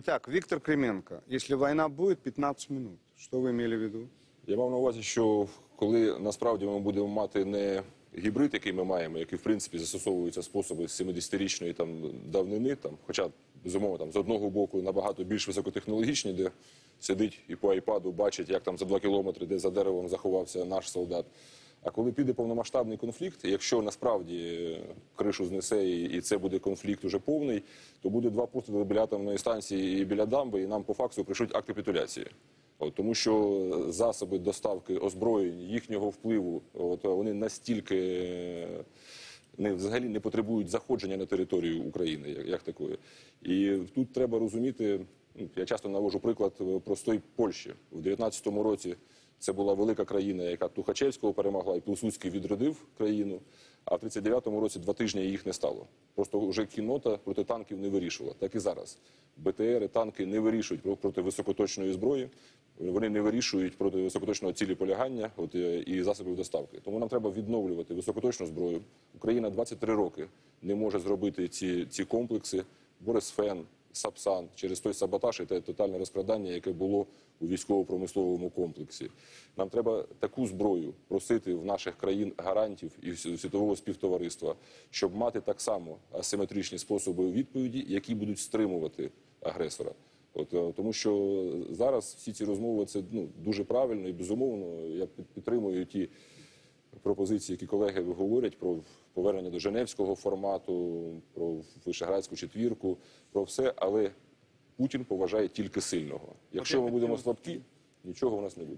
Итак, Виктор Кременко, если война будет, 15 минут. Что вы имели в виду? Я мав на увазі, що коли насправді ми будемо мати не гібрид, який ми маємо, який в принципі застосовуються способи з 70-річної там давнини, там, хоча безумовно там з одного боку набагато більш високотехнологічні, де сидить і по айпаду бачить, як там за два кілометри, де за деревом заховався наш солдат. А коли піде повномасштабний конфлікт, якщо насправді е, кришу знесе і це буде конфлікт уже повний, то буде два постріли біля атомної станції і біля дамби, і нам по факсу прийшлють акт капітуляції. От, тому що засоби доставки озброєнь, їхнього впливу, от, вони настільки е, не, взагалі не потребують заходження на територію України, як, як такої. І тут треба розуміти, ну, я часто навожу приклад е, простої Польщі. У 19-му році це була велика країна, яка Тухачевського перемогла, і Пілсудський відродив країну. А в 39-му році два тижні їх не стало. Просто вже кіннота проти танків не вирішувала. Так і зараз. БТРи, танки не вирішують про- проти високоточної зброї. Вони не вирішують проти високоточного цілі полягання от, е, і засобів доставки. Тому нам треба відновлювати високоточну зброю. Україна 23 роки не може зробити ці, ці комплекси. Борисфен, Сапсан через той саботаж і те тотальне розкрадання, яке було у військово-промисловому комплексі. Нам треба таку зброю просити в наших країн гарантів і світового співтовариства, щоб мати так само асиметричні способи відповіді, які будуть стримувати агресора. От е, тому, що зараз всі ці розмови це ну дуже правильно і безумовно. Я підтримую ті пропозиції, які колеги говорять про повернення до Женевського формату, про Вишеградську четвірку, про все, але Путін поважає тільки сильного. Якщо ми будемо слабкі, нічого у нас не буде.